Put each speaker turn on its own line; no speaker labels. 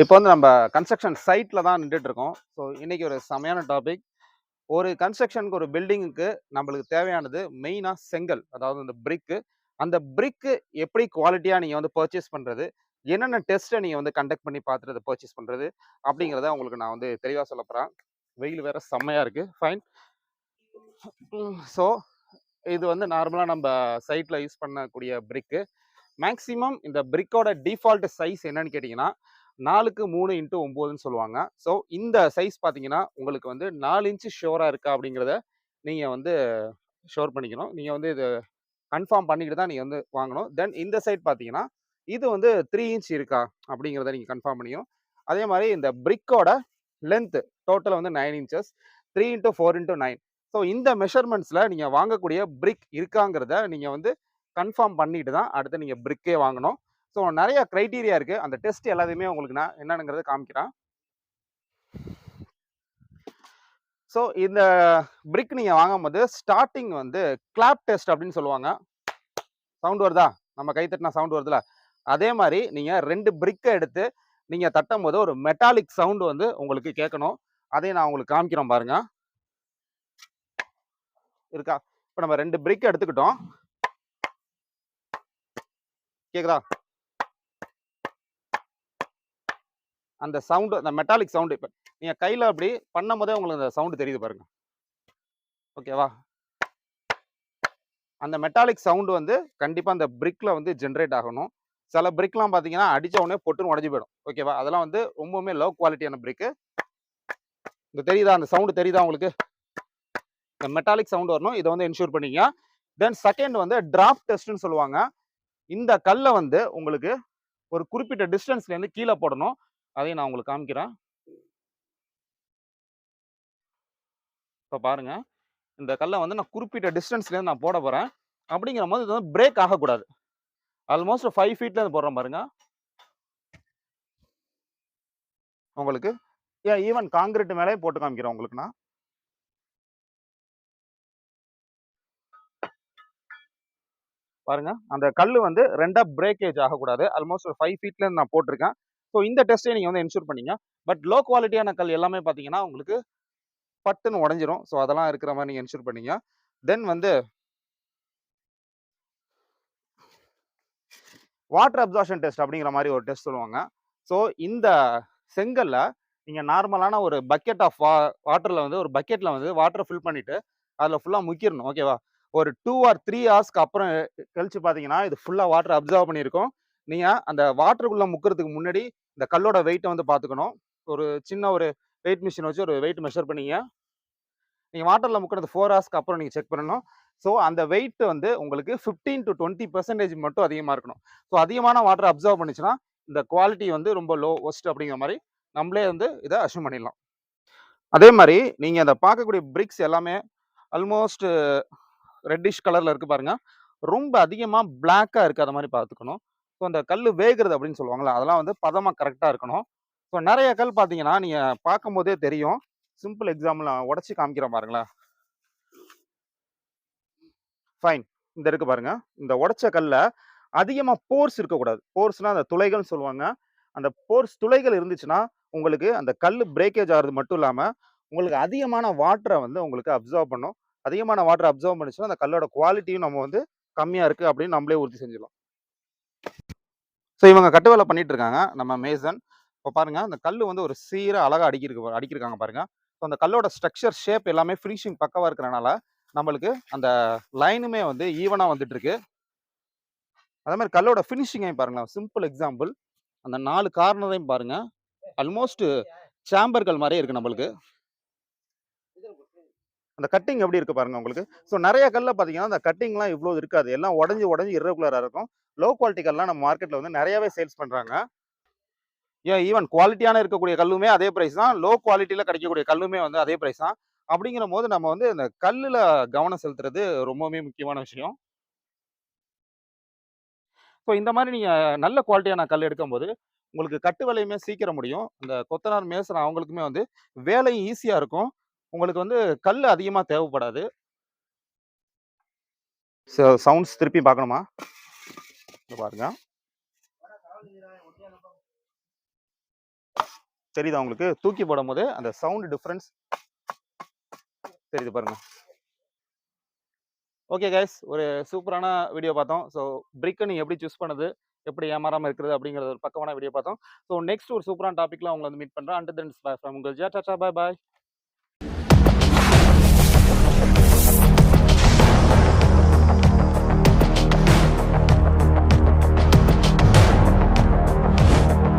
இப்போ வந்து நம்ம கன்ஸ்ட்ரக்ஷன் சைட்டில் தான் நின்றுட்டு இருக்கோம் ஸோ இன்னைக்கு ஒரு செமையான டாபிக் ஒரு கன்ஸ்ட்ரக்ஷனுக்கு ஒரு பில்டிங்குக்கு நம்மளுக்கு தேவையானது மெயினாக செங்கல் அதாவது இந்த பிரிக்கு அந்த பிரிக்கு எப்படி குவாலிட்டியாக நீங்கள் வந்து பர்ச்சேஸ் பண்ணுறது என்னென்ன டெஸ்ட்டை நீங்கள் வந்து கண்டக்ட் பண்ணி பார்த்துட்டு அதை பர்ச்சேஸ் பண்ணுறது அப்படிங்கிறத உங்களுக்கு நான் வந்து தெளிவாக சொல்ல போகிறேன் வெயில் வேறு செம்மையாக இருக்குது ஃபைன் ஸோ இது வந்து நார்மலாக நம்ம சைட்டில் யூஸ் பண்ணக்கூடிய பிரிக்கு மேக்ஸிமம் இந்த பிரிக்கோட டிஃபால்ட் சைஸ் என்னன்னு கேட்டிங்கன்னா நாலுக்கு மூணு இன்ட்டு ஒம்போதுன்னு சொல்லுவாங்க. ஸோ இந்த சைஸ் பார்த்தீங்கன்னா உங்களுக்கு வந்து நாலு இன்ச்சு ஷோராக இருக்கா அப்படிங்கிறத நீங்கள் வந்து ஷோர் பண்ணிக்கணும். நீங்கள் வந்து இது கன்ஃபார்ம் பண்ணிக்கிட்டு தான் நீங்கள் வந்து வாங்கணும். தென் இந்த சைட் பார்த்தீங்கன்னா இது வந்து த்ரீ இன்ச் இருக்கா அப்படிங்கிறத நீங்கள் கன்ஃபார்ம் பண்ணிக்கணும். அதே மாதிரி இந்த பிரிக்கோட லென்த்து டோட்டல் வந்து nine inches. Three into four into nine. So இந்த மெஷர்மெண்ட்ஸில் நீங்கள் வாங்கக்கூடிய பிரிக் இருக்காங்கிறத நீங்கள் வந்து கன்ஃபார்ம் பண்ணிட்டு தான் அடுத்து நீங்கள் பிரிக்கே வாங்கணும். ஸோ நிறைய க்ரைட்டீரியா இருக்குது அந்த டெஸ்ட் எல்லாத்தையுமே உங்களுக்கு நான் என்னங்கிறத காமிக்கிறேன். ஸோ இந்த பிரிக் நீங்கள் வாங்கும்போது ஸ்டார்டிங் வந்து கிளாப் டெஸ்ட் அப்படின்னு சொல்லுவாங்க. சவுண்ட் வருதா? நம்ம கை தட்டினா சவுண்ட் வருதுல? அதே மாதிரி நீங்கள் ரெண்டு பிரிக்கை எடுத்து நீங்கள் தட்டும் போது ஒரு மெட்டாலிக் சவுண்டு வந்து உங்களுக்கு கேட்கணும். அதையும் நான் உங்களுக்கு காமிக்கிறேன் பாருங்க. இருக்கா? இப்போ நம்ம ரெண்டு பிரிக் எடுத்துக்கிட்டோம். கேக்குதா? அந்த சவுண்டு அந்த மெட்டாலிக் சவுண்டு இப்போ நீங்கள் கையில் அப்படி பண்ணும் போதே உங்களுக்கு அந்த சவுண்டு தெரியுது பாருங்க. ஓகேவா அந்த மெட்டாலிக் சவுண்டு வந்து கண்டிப்பாக அந்த பிரிக்கில் வந்து ஜென்ரேட் ஆகணும். சில பிரிக்லாம் பார்த்தீங்கன்னா அடித்த உடனே பொட்டுன்னு உடஞ்சி போயிடும். ஓகேவா அதெல்லாம் வந்து ரொம்பவுமே லோ குவாலிட்டியான பிரிக்கு இந்த தெரியுதா? அந்த சவுண்டு தெரியுதா உங்களுக்கு? இந்த மெட்டாலிக் சவுண்டு வரணும். இதை வந்து இன்ஷூர் பண்ணிங்க தென் செகண்ட் வந்து டிராப் டெஸ்ட்னு சொல்லுவாங்க. இந்த கல்லை வந்து உங்களுக்கு ஒரு குறிப்பிட்ட டிஸ்டன்ஸ்லேருந்து கீழே போடணும். அதையும் நான் உங்களுக்கு காமிக்கிறேன். இப்போ பாருங்க. இந்த கல்லை வந்து நான் குறிப்பிட்ட டிஸ்டன்ஸ்லேருந்து நான் போட போகிறேன் அப்படிங்கிற போது இது வந்து பிரேக் ஆகக்கூடாது. ஆல்மோஸ்ட் ஃபைவ் ஃபீட்லேருந்து போடுறேன் பாருங்க. உங்களுக்கு. ஏன் ஈவன் காங்கிரீட் மேலே போட்டு காமிக்கிறேன் உங்களுக்கு நான். பாருங்க. அந்த கல் வந்து ரெண்டா பிரேக்கேஜ் ஆகக்கூடாது. ஆல்மோஸ்ட் ஒரு ஃபைவ் ஃபீட்ல நான் போட்டிருக்கேன். ஸோ இந்த டெஸ்ட்டை நீங்கள் வந்து என்ஷூர் பண்ணிங்க. பட் லோ குவாலிட்டியான கல் எல்லாமே பார்த்தீங்கன்னா உங்களுக்கு பட்டுன்னு உடஞ்சிரும். ஸோ அதெல்லாம் இருக்கிற மாதிரி நீங்கள் என்ஷூர் பண்ணிங்க. தென் வந்து வாட்டர் அப்சார்ஷன் டெஸ்ட் அப்படிங்கிற மாதிரி ஒரு டெஸ்ட் சொல்லுவாங்க. ஸோ இந்த செங்கல்ல நீங்கள் நார்மலான ஒரு பக்கெட் ஆஃப் வா வாட்டரில் வந்து ஒரு பக்கெட்டில் வந்து வாட்டரை ஃபில் பண்ணிவிட்டு அதில் ஃபுல்லாக முக்கிடணும் ஓகேவா ஒரு டூ ஆர் த்ரீ ஹவர்ஸ்க்கு அப்புறம் கழிச்சு பார்த்தீங்கன்னா இது ஃபுல்லாக வாட்டர் அப்சர்வ் பண்ணியிருக்கோம். நீங்கள் அந்த வாட்டருக்குள்ளே முக்கிறதுக்கு முன்னாடி இந்த கல்லோட வெயிட்டை வந்து பார்த்துக்கணும் ஒரு சின்ன ஒரு வெயிட் மிஷின் வச்சு ஒரு வெயிட் மெஷர் பண்ணீங்க. நீங்கள் வாட்டரில் முக்கினது ஃபோர் ஹவர்ஸ்க்கு அப்புறம் நீங்கள் செக் பண்ணணும். ஸோ அந்த வெயிட் வந்து உங்களுக்கு ஃபிஃப்டீன் டு டுவெண்ட்டி பெர்சன்டேஜ் மட்டும் அதிகமாக இருக்கணும். ஸோ அதிகமான வாட்டர் அப்சர்வ் பண்ணிச்சுன்னா இந்த குவாலிட்டி வந்து ரொம்ப லோ ஒஸ்ட் அப்படிங்கிற மாதிரி நம்மளே வந்து இதை அஷ்யூம் பண்ணிடலாம். அதே மாதிரி நீங்கள் அதை பார்க்கக்கூடிய பிரிக்ஸ் எல்லாமே ஆல்மோஸ்ட் ரெட்டிஷ் கலரில் இருக்குது பாருங்கள் ரொம்ப அதிகமாக பிளாக்காக இருக்காத மாதிரி பார்த்துக்கணும். ஸோ அந்த கல் வேகிறது அப்படின்னு சொல்லுவாங்களா அதெல்லாம் வந்து பதமாக கரெக்டாக இருக்கணும். ஸோ நிறைய கல் பார்த்தீங்கன்னா நீங்கள் பார்க்கும்போதே தெரியும். சிம்பிள் எக்ஸாம்பிள் நான் உடச்சி காமிக்கிறேன் பாருங்களேன். ஃபைன் இந்த இருக்கு பாருங்க. இந்த உடச்ச கல்ல அதிகமாக போர்ஸ் இருக்கக்கூடாது. போர்ஸ்னால் அந்த துளைகள்னு சொல்லுவாங்க. அந்த போர்ஸ் துளைகள் இருந்துச்சுன்னா உங்களுக்கு அந்த கல் பிரேக்கேஜ் ஆகிறது மட்டும் இல்லாமல் உங்களுக்கு அதிகமான வாட்டரை வந்து உங்களுக்கு அப்சர்வ் பண்ணும். அதிகமான வாட்டர் அப்சர்வ் பண்ணிச்சுன்னா அந்த கல்லோட குவாலிட்டியும் நம்ம வந்து கம்மியாக இருக்குது அப்படின்னு நம்மளே உறுதி செஞ்சிடலாம். ஸோ இவங்க கட்டு வேலை பண்ணிட்டு இருக்காங்க நம்ம மேசன் இப்போ பாருங்க அந்த கல் வந்து ஒரு சீராக அழகாக அடிக்கிருக்கு அடிக்கிருக்காங்க பாருங்க. ஸோ அந்த கல்லோட ஸ்ட்ரக்சர் ஷேப் எல்லாமே ஃபினிஷிங் பக்கவாக இருக்கிறனால நம்மளுக்கு அந்த லைனுமே வந்து ஈவனாக வந்துட்டு இருக்கு அதே மாதிரி கல்லோட ஃபினிஷிங்கையும் பாருங்களேன். சிம்பிள் எக்ஸாம்பிள் அந்த நாலு கார்னரையும் பாருங்க. ஆல்மோஸ்ட் சாம்பர்கள் மாதிரியே இருக்கு நம்மளுக்கு. அந்த கட்டிங் எப்படி இருக்கு பாருங்க உங்களுக்கு. ஸோ நிறைய கல்ல பார்த்தீங்கன்னா அந்த கட்டிங்லாம் இவ்வளோ இருக்காது. எல்லாம் உடஞ்சி உடஞ்சி இரகுலராக இருக்கும். லோ குவாலிட்டி கல்லாம் நம்ம மார்க்கெட்டில் வந்து நிறையவே சேல்ஸ் பண்ணுறாங்க ஏன் ஈவன் குவாலிட்டியான இருக்கக்கூடிய கல்லுமே அதே ப்ரைஸ் தான். லோ குவாலிட்டியில் கிடைக்கக்கூடிய கல்லுமே வந்து அதே ப்ரைஸ் தான். அப்படிங்கிற போது நம்ம வந்து இந்த கல்லில் கவனம் செலுத்துறது ரொம்பவுமே முக்கியமான விஷயம். ஸோ இந்த மாதிரி நீங்கள் நல்ல குவாலிட்டியான கல் எடுக்கும்போது உங்களுக்கு கட்டு வேலையுமே சீக்கிரம் முடியும். இந்த கொத்தனார் மேசன் அவங்களுக்குமே வந்து வேலையும் ஈஸியாக இருக்கும். உங்களுக்கு வந்து கல் அதிகமாக தேவைப்படாது. சவுண்ட்ஸ் திருப்பி பார்க்கணுமா? பாருங்க. தெரியுதா உங்களுக்கு? தூக்கி போடும்போது அந்த சவுண்ட் டிஃப்ரென்ஸ். தெரியுது பாருங்க. ஓகே கைஸ் ஒரு சூப்பரான வீடியோ பார்த்தோம். ஸோ பிரிக்கை நீங்கள் எப்படி சூஸ் பண்ணுது? எப்படி ஏமாறாமல் இருக்கிறது? அப்படிங்கிறது ஒரு பக்கமான வீடியோ பார்த்தோம். ஸோ நெக்ஸ்ட் ஒரு சூப்பரான டாப்பிக்கில் உங்களை வந்து மீட் பண்ணுறேன் அண்ட் தென் ஃப்ரம் உங்கள் ஜே டாட்டா பாய் பாய்.